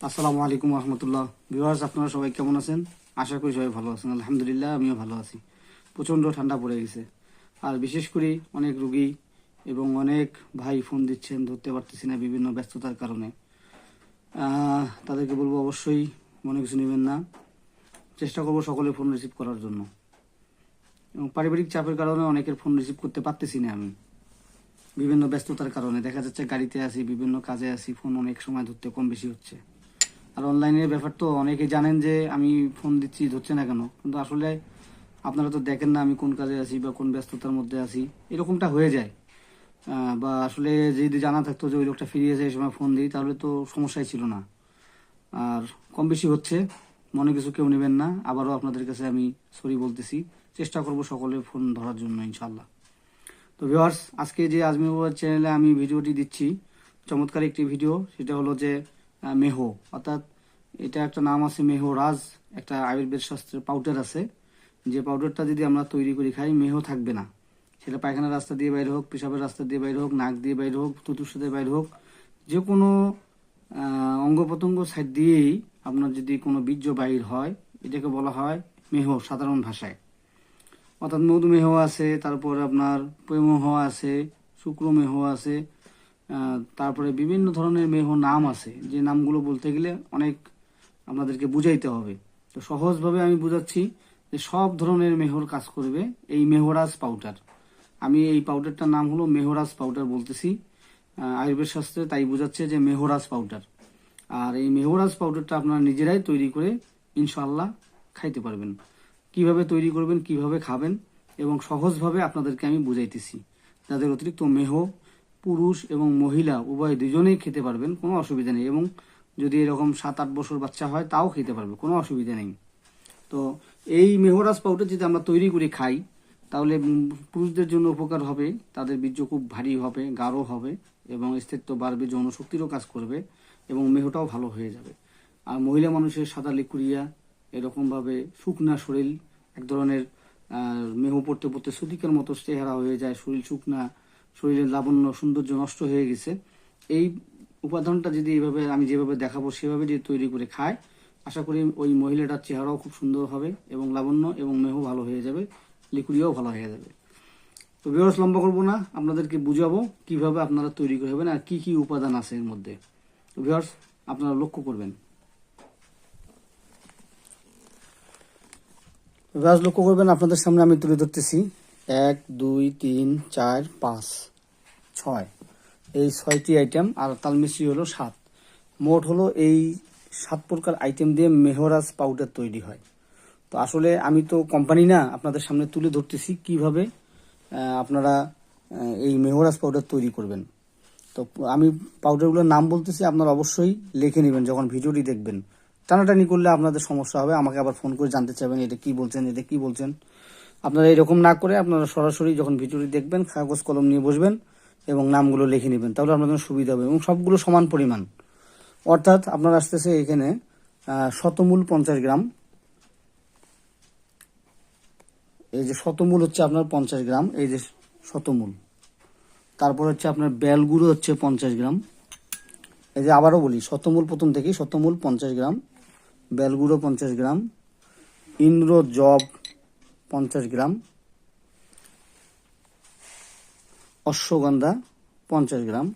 আসসালামু আলাইকুম রহমতুল্লাহ ভিউয়ার্স, আপনারা সবাই কেমন আছেন? আশা করি সবাই ভালো আছেন। আলহামদুলিল্লাহ, আমিও ভালো আছি। প্রচণ্ড ঠান্ডা পড়ে গেছে। আর বিশেষ করে অনেক রুগী এবং অনেক ভাই ফোন দিচ্ছেন, ধরতে পারতেছি না বিভিন্ন ব্যস্ততার কারণে। তাদেরকে বলব অবশ্যই মনে কিছু নেবেন না। চেষ্টা করব সকলে ফোন রিসিভ করার জন্য। এবং পারিবারিক চাপের কারণে অনেকের ফোন রিসিভ করতে পারতেছি না আমি। বিভিন্ন ব্যস্ততার কারণে। দেখা যাচ্ছে গাড়িতে আছি, বিভিন্ন কাজে আছি, ফোন অনেক সময় ধরতে কম বেশি হচ্ছে। আর অনলাইনের ব্যাপার তো অনেকে জানেন যে আমি ফোন দিচ্ছি, ধরছে না কেন? কিন্তু আসলে আপনারা তো দেখেন না আমি কোন কাজে আছি বা কোন ব্যস্ততার মধ্যে আছি। এরকমটা হয়ে যায়। বা আসলে যদি জানা থাকতো যে ওই লোকটা ফিরিয়ে যায় এই সময় ফোন দিই, তাহলে তো সমস্যাই ছিল না। আর কম বেশি হচ্ছে, মনে কিছু কেউ নেবেন না। আবারও আপনাদের কাছে আমি সরি বলতেছি। চেষ্টা করব সকলের ফোন ধরার জন্য ইনশাল্লাহ তো ভিওয়ার্স আজকে যে আজমি মোবাইল চ্যানেলে আমি ভিডিওটি দিচ্ছি, চমৎকার একটি ভিডিও। সেটা হলো যে মেহো, অর্থাৎ এটা একটা নাম আছে মেহো রাজ, একটা আয়ুর্বেদ শাস্ত্রের পাউডার আছে। যে পাউডারটা যদি আমরা তৈরি করে খাই, মেহো থাকবে না। সেটা পায়খানার রাস্তা দিয়ে বাইরে হোক, পেশাবের রাস্তা দিয়ে বাইরে হোক, নাক দিয়ে বাইরে হোক তুতুর সাথে বাইরে হোক যে কোনো অঙ্গ প্রত্যঙ্গ সাইড দিয়েই আপনার যদি কোনো বীর্য বাহির হয়, এটাকে বলা হয় মেহ সাধারণ ভাষায়। অর্থাৎ মধুমেহ আছে, তারপর আপনার প্রেমহ আছে শুক্রমেহ আছে তারপরে বিভিন্ন ধরনের মেহ নাম আছে। যে নামগুলো বলতে গেলে অনেক আপনাদেরকে বুঝাইতে হবে। তো সহজভাবে আমি বুঝাচ্ছি যে সব ধরনের মেহর কাজ করবে এই মেহরাজ পাউডার। আমি এই পাউডারটার নাম হলো মেহরাজ পাউডার বলতেছি। আয়ুর্বেদ শাস্ত্রে তাই বোঝাচ্ছে যে মেহরাজ পাউডার। আর এই মেহরাজ পাউডারটা আপনারা নিজেরাই তৈরি করে ইনশাল্লাহ খাইতে পারবেন। কীভাবে তৈরি করবেন, কীভাবে খাবেন এবং সহজভাবে আপনাদেরকে আমি বুঝাইতেছি। যাদের অতিরিক্ত মেহ, পুরুষ এবং মহিলা উভয় দুজনেই খেতে পারবেন, কোনো অসুবিধা নেই। এবং যদি এরকম সাত আট বছর বাচ্চা হয়, তাও খেতে পারবে, কোনো অসুবিধা নেই। তো এই মেহরাজ পাউডার যদি আমরা তৈরি করে খাই, তাহলে পুরুষদের জন্য উপকার হবে, তাদের বীর্য খুব ভারী হবে, গাঢ় হবে এবং স্থিত্ব বাড়বে যৌন শক্তিরও কাজ করবে এবং মেহটাও ভালো হয়ে যাবে। আর মহিলা মানুষের সাদা লিকুরিয়া এরকমভাবে শুকনা শরীর, এক ধরনের মেহ পড়তে পড়তে সুদিকের মতো চেহারা হয়ে যায়, শরীর শুকনা, শরীরের লাবণ্য, সৌন্দর্য নষ্ট হয়ে গেছে। এই উপাদানটা যদি এইভাবে আমি যেভাবে দেখাবো, সেভাবে যদি তৈরি করে খায় আশা করি ওই মহিলাটার চেহারাও খুব সুন্দর হবে এবং লাবণ্য এবং মেহ ভালো হয়ে যাবে লিকুরিয়াও ভালো হয়ে যাবে। তো বিরস লম্বা করব না, আপনাদেরকে বুঝাবো কীভাবে আপনারা তৈরি করবেন আর কি কি উপাদান আছে এর মধ্যে। তো ভিউয়ার্স আপনারা লক্ষ্য করবেন। ভিউয়ার্স লক্ষ্য করবেন, আপনাদের সামনে আমি তুলে ধরতেছি। এক, দুই, তিন, চার, পাঁচ, ছয়। এই ছয়টি আইটেম আর তালমিশ্রি হলো সাত। মোট হলো এই সাত প্রকার আইটেম দিয়ে মেহরাজ পাউডার তৈরি হয়। তো আসলে আমি তো কোম্পানি না, আপনাদের সামনে তুলে ধরতেছি কীভাবে আপনারা এই মেহরাজ পাউডার তৈরি করবেন। তো আমি পাউডারগুলোর নাম বলতেছি, আপনারা অবশ্যই লিখে নেবেন, যখন ভিডিওটি দেখবেন। টানাটানি করলে আপনাদের সমস্যা হবে, আমাকে আবার ফোন করে জানতে চাইবেন, এটা কি বলছেন, এটা কি বলছেন। আপনারা এরকম না করে আপনারা সরাসরি যখন ভিডিওটি দেখবেন, কাগজ কলম নিয়ে বসবেন এবং নামগুলো লিখে নেবেন, তাহলে আপনাদের সুবিধা হবে এবং সবগুলো সমান পরিমাণ। অর্থাৎ আপনার আসতেছে এখানে শতমূল পঞ্চাশ গ্রাম। এই যে শতমূল হচ্ছে আপনার পঞ্চাশ গ্রাম, এই যে শতমূল। তারপর হচ্ছে আপনার বেলগুড়ো হচ্ছে পঞ্চাশ গ্রাম। এই যে আবারও বলি, শতমূল প্রথম থেকেই শতমূল পঞ্চাশ গ্রাম বেলগুড়ো পঞ্চাশ গ্রাম ইন্দ্র জব পঞ্চাশ গ্রাম অশ্বগন্ধা পঞ্চাশ গ্রাম,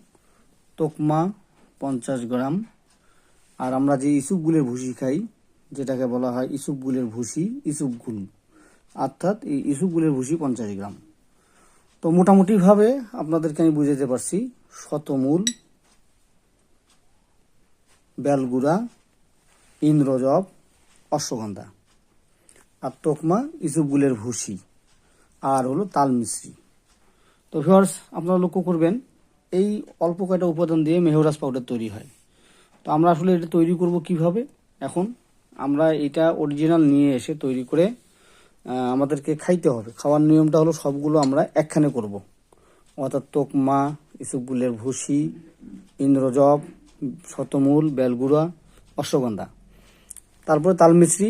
তোকমা পঞ্চাশ গ্রাম। আর আমরা যে ইসুপগুলের ভুসি খাই, যেটাকে বলা হয় ইসুপগুলের ভুসি ইসুপগুল অর্থাৎ এই ইসুপগুলের ভুসি পঞ্চাশ গ্রাম। তো মোটামুটিভাবে আপনাদেরকে আমি বুঝাতে পারছি, শতমূল, বেলগুড়া, ইন্দ্রজব, অশ্বগন্ধা। আর তোকমা ইসুপগুলের ভুসি। আর হলো তাল মিশ্রি তো ভিউয়ার্স আপনারা লক্ষ্য করবেন, এই অল্প কয়টা উপাদান দিয়ে মেহরাজ পাউডার তৈরি হয়। তো আমরা আসলে এটা তৈরি করব কীভাবে? এখন আমরা এটা অরিজিনাল নিয়ে এসে তৈরি করে আমাদেরকে খাইতে হবে। খাওয়ার নিয়মটা হলো সবগুলো আমরা একখানে করব। অর্থাৎ তোকমা ইসুপগুলের ভুসি, ইন্দ্রজব, শতমূল, বেলগুড়া, অশ্বগন্ধা। তারপরে তালমিশ্রি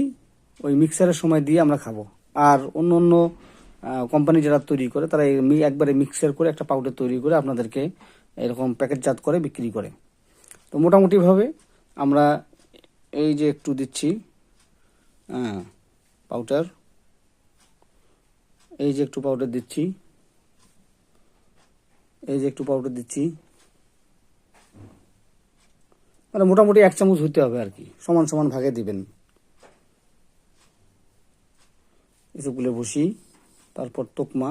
ওই মিক্সারের সময় দিয়ে আমরা খাব। আর অন্য অন্য কোম্পানি যারা তৈরি করে, তারা একবারে মিক্সার করে একটা পাউডার তৈরি করে আপনাদেরকে এরকম প্যাকেটজাত করে বিক্রি করে। তো মোটামুটিভাবে আমরা এই যে একটু দিচ্ছি হ্যাঁ পাউডার এই যে একটু পাউডার দিচ্ছি, এই যে একটু পাউডার দিচ্ছি। মানে মোটামুটি এক চামচ হইতে হবে আর কি, সমান সমান ভাগে দিবেন। এসবগুলো বসি। তারপর তোকমা,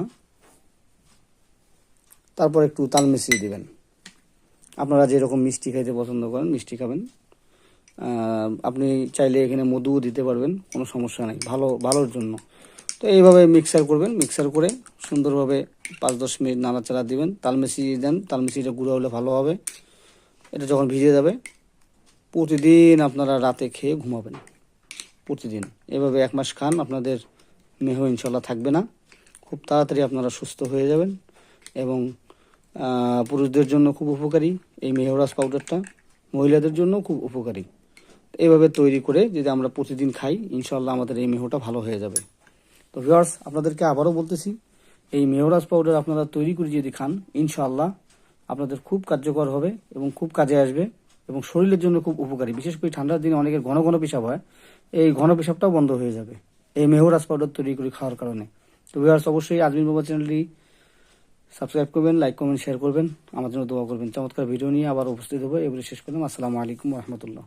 তারপর একটু তাল মিশিয়ে দেবেন। আপনারা যেরকম মিষ্টি খাইতে পছন্দ করেন, মিষ্টি খাবেন। আপনি চাইলে এখানে মধুও দিতে পারবেন, কোনো সমস্যা নেই, ভালো, ভালোর জন্য। তো এইভাবে মিক্সার করবেন, মিক্সার করে সুন্দরভাবে পাঁচ দশ মিনিট নাড়াচাড়া দিবেন, তাল মিশিয়ে দেন, তাল মিশিয়ে গুঁড়ো হলে ভালো হবে। এটা যখন ভিজে যাবে, প্রতিদিন আপনারা রাতে খেয়ে ঘুমাবেন। প্রতিদিন। এভাবে এক মাস খান, আপনাদের মেহ ইনশাল্লাহ থাকবে না। খুব তাড়াতাড়ি আপনারা সুস্থ হয়ে যাবেন এবং পুরুষদের জন্য খুব উপকারী এই মেহরাজ পাউডারটা। মহিলাদের জন্য খুব উপকারী। এইভাবে তৈরি করে যদি আমরা প্রতিদিন খাই ইনশাল্লাহ আমাদের এই মেহটা ভালো হয়ে যাবে। তো ভিউয়ার্স, আপনাদেরকে আবারও বলতেছি, এই মেহরাজ পাউডার আপনারা তৈরি করে যদি খান, ইনশাআল্লাহ আপনাদের খুব কার্যকর হবে এবং খুব কাজে আসবে এবং শরীরের জন্য খুব উপকারী। বিশেষ করে ঠান্ডার দিনে অনেকের ঘন ঘন পেশাব হয়, এই ঘন পেশাবটাও বন্ধ হয়ে যাবে এই মেহরাজ পাউডার তৈরি করে খাওয়ার কারণে। তো ভিউয়ার্স অবশ্যই আজমির বাবা চ্যানেলটি সাবস্ক্রাইব করবেন লাইক কমেন্ট শেয়ার করবেন। আমার জন্য দোয়া করবেন। চমৎকার ভিডিও নিয়ে আবার উপস্থিত হব। এবারে শেষ করলাম। আসসালামু আলাইকুম রহমতুল্লাহ।